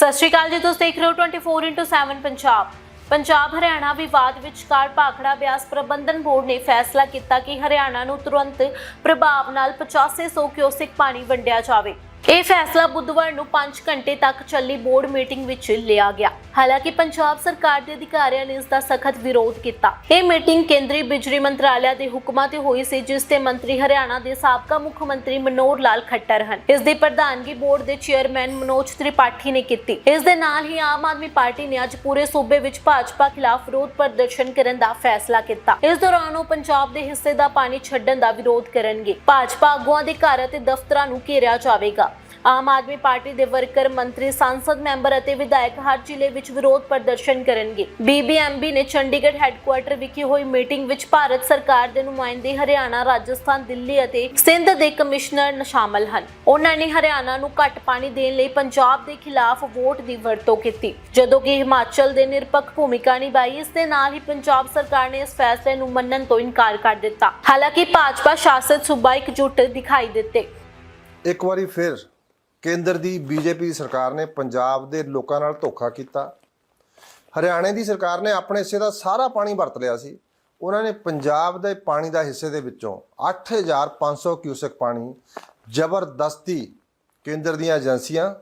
ਸਤਿ ਸ਼੍ਰੀ ਅਕਾਲ ਜੀ, ਤੁਸੀਂ ਦੇਖ ਰਹੇ ਹੋ 24x7 ਪੰਜਾਬ। ਪੰਜਾਬ ਹਰਿਆਣਾ ਵਿਵਾਦ ਵਿਚਕਾਰ ਭਾਖੜਾ ਬਿਆਸ ਪ੍ਰਬੰਧਨ ਬੋਰਡ ਨੇ ਫੈਸਲਾ ਕੀਤਾ ਕਿ ਹਰਿਆਣਾ ਨੂੰ ਤੁਰੰਤ ਪ੍ਰਭਾਵ ਨਾਲ 8500 ਕਿਊਸਿਕ ਪਾਣੀ ਵੰਡਿਆ ਜਾਵੇ। ਇਹ ਫੈਸਲਾ ਬੁੱਧਵਾਰ ਨੂੰ 5 ਘੰਟੇ ਤੱਕ ਚੱਲੀ ਬੋਰਡ ਮੀਟਿੰਗ ਵਿੱਚ ਲਿਆ ਗਿਆ। ਹਾਲਾਂਕਿ ਪੰਜਾਬ ਸਰਕਾਰ ਦੇ ਅਧਿਕਾਰੀਆਂ ਨੇ ਇਸ ਦਾ ਸਖਤ ਵਿਰੋਧ ਕੀਤਾ। ਇਹ ਮੀਟਿੰਗ ਕੇਂਦਰੀ ਬਿਜਲੀ ਮੰਤਰਾਲਾ ਦੇ ਹੁਕਮਾਂ ਤੇ ਹੋਈ ਸੀ, ਜਿਸ ਤੇ ਮੰਤਰੀ ਹਰਿਆਣਾ ਦੇ ਸਾਬਕਾ ਮੁੱਖ ਮੰਤਰੀ ਮਨੋਹਰ ਲਾਲ ਖੱਟਰ ਹਨ। ਇਸ ਦੀ ਪ੍ਰਧਾਨਗੀ ਬੋਰਡ ਦੇ ਚੇਅਰਮੈਨ ਮਨੋਜ ਤ੍ਰਿਪਾਠੀ ਨੇ ਕੀਤੀ। ਇਸ ਦੇ ਨਾਲ ਹੀ ਆਮ ਆਦਮੀ ਪਾਰਟੀ ਨੇ ਅੱਜ ਪੂਰੇ ਸੂਬੇ ਵਿੱਚ ਭਾਜਪਾ ਖਿਲਾਫ ਵਿਰੋਧ ਪ੍ਰਦਰਸ਼ਨ ਕਰਨ ਦਾ ਫੈਸਲਾ ਕੀਤਾ। ਇਸ ਦੌਰਾਨ ਉਹ ਪੰਜਾਬ ਦੇ ਹਿੱਸੇ ਦਾ ਪਾਣੀ ਛੱਡਣ ਦਾ ਵਿਰੋਧ ਕਰਨਗੇ। ਭਾਜਪਾ ਆਗੂਆਂ ਦੇ ਘਰ ਅਤੇ ਦਫ਼ਤਰਾਂ ਨੂੰ ਘੇਰਿਆ ਜਾਵੇਗਾ। ਆਮ ਆਦਮੀ ਪਾਰਟੀ ਦੇ ਵਰਕਰ, ਮੰਤਰੀ, ਸੰਸਦ ਮੈਂਬਰ ਅਤੇ ਵਿਧਾਇਕ ਹਰ ਜ਼ਿਲ੍ਹੇ ਵਿੱਚ ਵਿਰੋਧ ਪ੍ਰਦਰਸ਼ਨ ਕਰਨਗੇ। ਬੀਬੀਐਮਬੀ ਨੇ ਚੰਡੀਗੜ੍ਹ ਹੈੱਡਕੁਆਰਟਰ ਵਿਖੇ ਹੋਈ ਮੀਟਿੰਗ ਵਿੱਚ ਭਾਰਤ ਸਰਕਾਰ ਦੇ ਨੁਮਾਇੰਦੇ ਹਰਿਆਣਾ, ਰਾਜਸਥਾਨ, ਦਿੱਲੀ ਅਤੇ ਸਿੰਧ ਦੇ ਕਮਿਸ਼ਨਰ ਸ਼ਾਮਲ ਹਨ। ਉਹਨਾਂ ਨੇ ਹਰਿਆਣਾ ਨੂੰ ਘੱਟ ਪਾਣੀ ਦੇਣ ਲਈ ਪੰਜਾਬ ਦੇ ਖਿਲਾਫ ਵੋਟ ਦੀ ਵਰਤੋਂ ਕੀਤੀ। ਜਦੋਂ ਕਿ ਹਿਮਾਚਲ ਦੇ ਨਿਰਪੱਖ ਭੂਮਿਕਾ ਨਿਭਾਈ, ਇਸ ਦੇ ਨਾਲ ਹੀ ਪੰਜਾਬ ਸਰਕਾਰ ਨੇ ਇਸ ਫੈਸਲੇ ਨੂੰ ਮੰਨਣ ਤੋਂ ਇਨਕਾਰ ਕਰ ਦਿੱਤਾ। ਹਾਲਾਂਕਿ ਭਾਜਪਾ ਸ਼ਾਸਤ ਸੂਬਾ ਇਕਜੁੱਟ ਦਿਖਾਈ ਦਿੱਤੇ। ਇੱਕ ਵਾਰੀ ਫਿਰ ਕੇਂਦਰ ਦੀ ਬੀਜੇਪੀ ਸਰਕਾਰ ਨੇ ਪੰਜਾਬ ਦੇ ਲੋਕਾਂ ਨਾਲ ਧੋਖਾ ਕੀਤਾ। ਹਰਿਆਣੇ ਦੀ ਸਰਕਾਰ ਨੇ ਆਪਣੇ ਹਿੱਸੇ ਦਾ ਸਾਰਾ ਪਾਣੀ ਵਰਤ ਲਿਆ ਸੀ। ਉਹਨਾਂ ਨੇ ਪੰਜਾਬ ਦੇ ਪਾਣੀ ਦਾ ਹਿੱਸੇ ਦੇ ਵਿੱਚੋਂ 8500 ਕਿਊਸਕ ਪਾਣੀ ਜ਼ਬਰਦਸਤੀ ਕੇਂਦਰ ਦੀਆਂ ਏਜੰਸੀਆਂ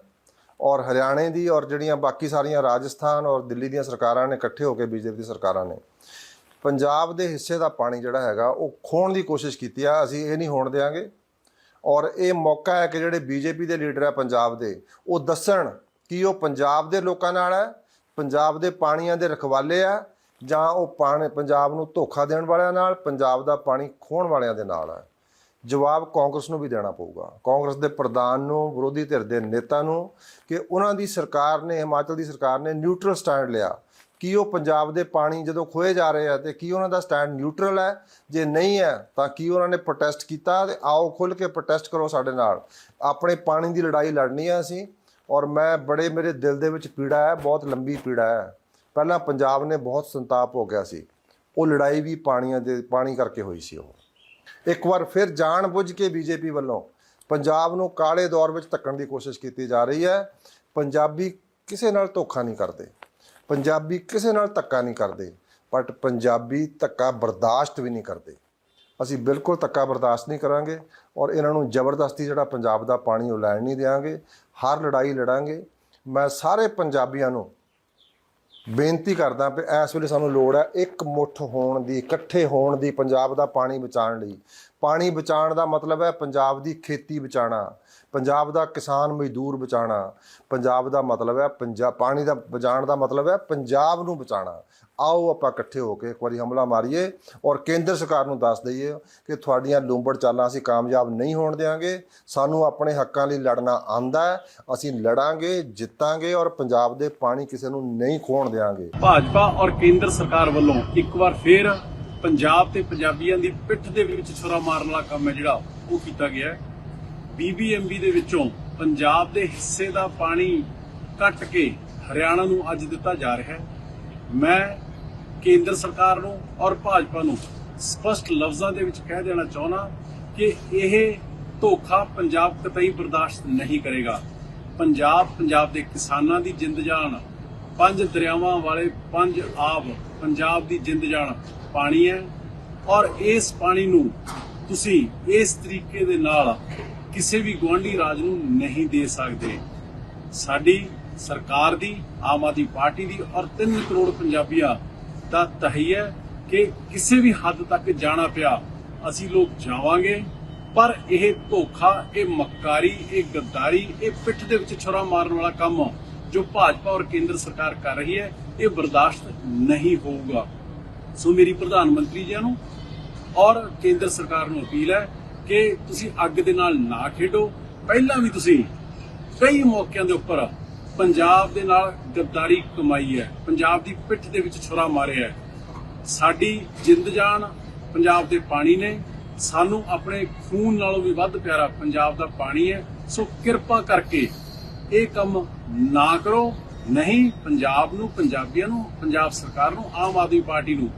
ਔਰ ਹਰਿਆਣੇ ਦੀ ਔਰ ਜਿਹੜੀਆਂ ਬਾਕੀ ਸਾਰੀਆਂ ਰਾਜਸਥਾਨ ਔਰ ਦਿੱਲੀ ਦੀਆਂ ਸਰਕਾਰਾਂ ਨੇ ਇਕੱਠੇ ਹੋ ਕੇ ਬੀਜੇਪੀ ਦੀ ਸਰਕਾਰਾਂ ਨੇ, ਪੰਜਾਬ ਦੇ ਹਿੱਸੇ ਦਾ ਪਾਣੀ ਜਿਹੜਾ ਹੈਗਾ ਉਹ ਖੋਣ ਦੀ ਕੋਸ਼ਿਸ਼ ਕੀਤੀ ਆ। ਅਸੀਂ ਇਹ ਨਹੀਂ ਹੋਣ ਦੇਵਾਂਗੇ ਔਰ ਇਹ ਮੌਕਾ ਹੈ ਕਿ ਜਿਹੜੇ ਬੀਜੇਪੀ ਦੇ ਲੀਡਰ ਹੈ ਪੰਜਾਬ ਦੇ, ਉਹ ਦੱਸਣ ਕਿ ਉਹ ਪੰਜਾਬ ਦੇ ਲੋਕਾਂ ਨਾਲ ਹੈ, ਪੰਜਾਬ ਦੇ ਪਾਣੀਆਂ ਦੇ ਰਖਵਾਲੇ ਆ, ਜਾਂ ਉਹ ਪਾਣੀ, ਪੰਜਾਬ ਨੂੰ ਧੋਖਾ ਦੇਣ ਵਾਲਿਆਂ ਨਾਲ, ਪੰਜਾਬ ਦਾ ਪਾਣੀ ਖੋਹਣ ਵਾਲਿਆਂ ਦੇ ਨਾਲ ਹੈ। ਜਵਾਬ ਕਾਂਗਰਸ ਨੂੰ ਵੀ ਦੇਣਾ ਪਊਗਾ। ਕਾਂਗਰਸ ਦੇ ਪ੍ਰਧਾਨ ਨੂੰ, ਵਿਰੋਧੀ ਧਿਰ ਦੇ ਨੇਤਾ ਨੂੰ ਕਿ ਉਹਨਾਂ ਦੀ ਸਰਕਾਰ ਨੇ, ਹਿਮਾਚਲ ਦੀ ਸਰਕਾਰ ਨੇ ਨਿਊਟਰਲ ਸਟੈਂਡ ਲਿਆ ਕੀ ਉਹ ਪੰਜਾਬ ਦੇ ਪਾਣੀ ਜਦੋਂ ਖੋਏ ਜਾ ਰਹੇ ਆ ਤੇ ਕੀ ਉਹਨਾਂ ਦਾ ਸਟੈਂਡ ਨਿਊਟਰਲ ਹੈ? ਜੇ ਨਹੀਂ ਹੈ, ਤਾਂ ਕੀ ਉਹਨਾਂ ਨੇ ਪ੍ਰੋਟੈਸਟ ਕੀਤਾ? ਤੇ ਆਓ ਖੁੱਲ ਕੇ ਪ੍ਰੋਟੈਸਟ ਕਰੋ ਸਾਡੇ ਨਾਲ। ਆਪਣੇ ਪਾਣੀ ਦੀ ਲੜਾਈ ਲੜਨੀ ਆ ਅਸੀਂ ਔਰ ਮੈਂ ਬੜੇ ਮੇਰੇ ਦਿਲ ਦੇ ਵਿੱਚ ਪੀੜਾ ਹੈ, ਬਹੁਤ ਲੰਬੀ ਪੀੜਾ ਹੈ। ਪਹਿਲਾਂ ਪੰਜਾਬ ਨੇ ਬਹੁਤ ਸੰਤਾਪ ਹੋ ਗਿਆ ਸੀ। ਉਹ ਲੜਾਈ ਵੀ ਪਾਣੀਆਂ ਦੇ, ਪਾਣੀ ਕਰਕੇ ਹੋਈ ਸੀ ਉਹ। ਇੱਕ ਵਾਰ ਫਿਰ ਜਾਣ ਬੁੱਝ ਕੇ ਬੀਜੇਪੀ ਵੱਲੋਂ ਪੰਜਾਬ ਨੂੰ ਕਾਲੇ ਦੌਰ ਵਿੱਚ ਧੱਕਣ ਦੀ ਕੋਸ਼ਿਸ਼ ਕੀਤੀ ਜਾ ਰਹੀ ਹੈ। ਪੰਜਾਬੀ ਕਿਸੇ ਨਾਲ ਧੋਖਾ ਨਹੀਂ ਕਰਦੇ। ਪੰਜਾਬੀ ਕਿਸੇ ਨਾਲ ਧੱਕਾ ਨਹੀਂ ਕਰਦੇ ਬਟ ਪੰਜਾਬੀ ਧੱਕਾ ਬਰਦਾਸ਼ਤ ਵੀ ਨਹੀਂ ਕਰਦੇ। ਅਸੀਂ ਬਿਲਕੁਲ ਧੱਕਾ ਬਰਦਾਸ਼ਤ ਨਹੀਂ ਕਰਾਂਗੇ ਔਰ ਇਹਨਾਂ ਨੂੰ ਜ਼ਬਰਦਸਤੀ ਜਿਹੜਾ ਪੰਜਾਬ ਦਾ ਪਾਣੀ ਉਹ ਲੈਣ ਨਹੀਂ ਦੇਵਾਂਗੇ ਹਰ ਲੜਾਈ ਲੜਾਂਗੇ। ਮੈਂ ਸਾਰੇ ਪੰਜਾਬੀਆਂ ਨੂੰ ਬੇਨਤੀ ਕਰਦਾ ਕਿ ਇਸ ਵੇਲੇ ਸਾਨੂੰ ਲੋੜ ਹੈ ਇੱਕ ਮੁੱਠ ਹੋਣ ਦੀ, ਇਕੱਠੇ ਹੋਣ ਦੀ, ਪੰਜਾਬ ਦਾ ਪਾਣੀ ਬਚਾਉਣ ਲਈ। ਪਾਣੀ ਬਚਾਉਣ ਦਾ ਮਤਲਬ ਹੈ ਪੰਜਾਬ ਦੀ ਖੇਤੀ ਬਚਾਉਣਾ, ਪੰਜਾਬ ਦਾ ਕਿਸਾਨ ਮਜ਼ਦੂਰ ਬਚਾਉਣਾ, ਪੰਜਾਬ ਦਾ ਮਤਲਬ ਹੈ ਪੰਜਾਬ ਪਾਣੀ ਦਾ ਬਚਾਉਣ ਦਾ ਮਤਲਬ ਹੈ ਪੰਜਾਬ ਨੂੰ ਬਚਾਉਣਾ। ਆਓ ਆਪਾਂ ਇਕੱਠੇ ਹੋ ਕੇ ਇੱਕ ਵਾਰੀ ਹਮਲਾ ਮਾਰੀਏ ਔਰ ਕੇਂਦਰ ਸਰਕਾਰ ਨੂੰ ਦੱਸ ਦਈਏ ਕਿ ਤੁਹਾਡੀਆਂ ਲੂੰਬੜ ਚਾਲਾਂ ਅਸੀਂ ਕਾਮਯਾਬ ਨਹੀਂ ਹੋਣ ਦੇਵਾਂਗੇ ਸਾਨੂੰ ਆਪਣੇ ਹੱਕਾਂ ਲਈ ਲੜਨਾ ਆਂਦਾ ਅਸੀਂ ਲੜਾਂਗੇ, ਜਿੱਤਾਂਗੇ ਔਰ ਪੰਜਾਬ ਦੇ ਪਾਣੀ ਕਿਸੇ ਨੂੰ ਨਹੀਂ ਖੋਣ ਦੇਵਾਂਗੇ ਭਾਜਪਾ ਔਰ ਕੇਂਦਰ ਸਰਕਾਰ ਵੱਲੋਂ ਇੱਕ ਵਾਰ ਫੇਰ ਪੰਜਾਬ ਤੇ ਪੰਜਾਬੀਆਂ ਦੀ ਪਿੱਠ ਦੇ ਵਿੱਚ ਛੁਰਾ ਮਾਰਨ ਵਾਲਾ ਕੰਮ ਹੈ ਜਿਹੜਾ, ਉਹ ਕੀਤਾ ਗਿਆ ਹੈ। ਬੀਬੀਐਮਬੀ ਦੇ ਵਿੱਚੋਂ ਪੰਜਾਬ ਦੇ ਹਿੱਸੇ ਦਾ ਪਾਣੀ ਕੱਟ ਕੇ ਹਰਿਆਣਾ ਨੂੰ ਅੱਜ ਦਿੱਤਾ ਜਾ ਰਿਹਾ ਹੈ। ਮੈਂ ਕੇਂਦਰ ਸਰਕਾਰ ਨੂੰ ਔਰ ਭਾਜਪਾ ਨੂੰ ਸਪਸ਼ਟ ਲਫ਼ਜ਼ਾਂ ਦੇ ਵਿੱਚ ਕਹਿ ਦੇਣਾ ਚਾਹੁੰਦਾ ਕਿ ਇਹ ਧੋਖਾ ਪੰਜਾਬ ਕਤਈ ਬਰਦਾਸ਼ਤ ਨਹੀਂ ਕਰੇਗਾ। ਪੰਜਾਬ ਪੰਜਾਬ ਦੇ ਕਿਸਾਨਾਂ ਦੀ ਜਿੰਦ ਜਾਨ, ਪੰਜ ਦਰਿਆਵਾਂ ਵਾਲੇ ਪੰਜ ਆਬ ਪੰਜਾਬ ਦੀ ਜਿੰਦ ਜਾਨ ਪਾਣੀ ਹੈ ਔਰ ਇਸ ਪਾਣੀ ਨੂੰ ਤੁਸੀਂ ਇਸ ਤਰੀਕੇ ਦੇ ਨਾਲ ਕਿਸੇ ਵੀ ਗੁਆਂਢੀ ਰਾਜ ਨੂੰ ਨਹੀਂ ਦੇ ਸਕਦੇ। ਸਾਡੀ ਸਰਕਾਰ ਦੀ, ਆਮ ਆਦਮੀ ਪਾਰਟੀ ਦੀ ਔਰ 3 ਕਰੋੜ ਪੰਜਾਬੀਆਂ ਦਾ ਤਹਈਆ ਕਿ ਕਿਸੇ ਵੀ ਹੱਦ ਤੱਕ ਜਾਣਾ ਪਿਆ, ਅਸੀਂ ਲੋਕ ਜਾਵਾਂਗੇ, ਪਰ ਇਹ ਧੋਖਾ, ਇਹ ਮੱਕਾਰੀ, ਇਹ ਗੱਦਾਰੀ, ਇਹ ਪਿੱਠ ਦੇ ਵਿੱਚ ਛੁਰਾ ਮਾਰਨ ਵਾਲਾ ਕੰਮ ਜੋ ਭਾਜਪਾ ਔਰ ਕੇਂਦਰ ਸਰਕਾਰ ਕਰ ਰਹੀ ਹੈ, ਇਹ ਬਰਦਾਸ਼ਤ ਨਹੀਂ ਹੋਊਗਾ। ਸੋ ਮੇਰੀ ਪ੍ਰਧਾਨ ਮੰਤਰੀ ਜੀ ਨੂੰ ਔਰ ਕੇਂਦਰ ਸਰਕਾਰ ਨੂੰ ਅਪੀਲ ਹੈ ਕਿ ਤੁਸੀਂ ਅੱਗ ਦੇ ਨਾਲ ਨਾ ਖੇਡੋ। ਪਹਿਲਾਂ ਵੀ ਤੁਸੀਂ ਕਈ ਮੌਕਿਆਂ ਦੇ ਉੱਪਰ ਪੰਜਾਬ ਦੇ ਨਾਲ ਗੱਦਾਰੀ ਕਮਾਈ ਹੈ। ਪੰਜਾਬ ਦੀ ਪਿੱਠ ਦੇ ਵਿੱਚ ਛੁਰਾ ਮਾਰਿਆ ਹੈ। ਸਾਡੀ ਜਿੰਦ ਜਾਨ ਪੰਜਾਬ ਦੇ ਪਾਣੀ ਨੇ। ਸਾਨੂੰ ਆਪਣੇ ਖੂਨ ਨਾਲੋਂ ਵੀ ਵੱਧ ਪਿਆਰਾ ਪੰਜਾਬ ਦਾ ਪਾਣੀ ਹੈ। ਸੋ ਕਿਰਪਾ ਕਰਕੇ ਇਹ ਕੰਮ ਨਾ ਕਰੋ। ਨਹੀਂ, ਪੰਜਾਬ ਨੂੰ, ਪੰਜਾਬੀਆਂ ਨੂੰ, ਪੰਜਾਬ ਸਰਕਾਰ ਨੂੰ, ਆਮ ਆਦਮੀ ਪਾਰਟੀ ਨੂੰ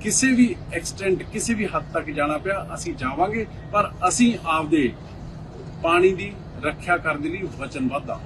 ਕਿਸੇ ਵੀ ਐਕਸਟੈਂਟ ਕਿਸੇ ਵੀ ਹੱਦ ਤੱਕ ਜਾਣਾ ਪਿਆ, ਅਸੀਂ ਜਾਵਾਂਗੇ, ਪਰ ਅਸੀਂ ਆਪਦੇ ਪਾਣੀ ਦੀ ਰੱਖਿਆ ਕਰਨ ਦੇ ਲਈ ਵਚਨਬੱਧ ਹਾਂ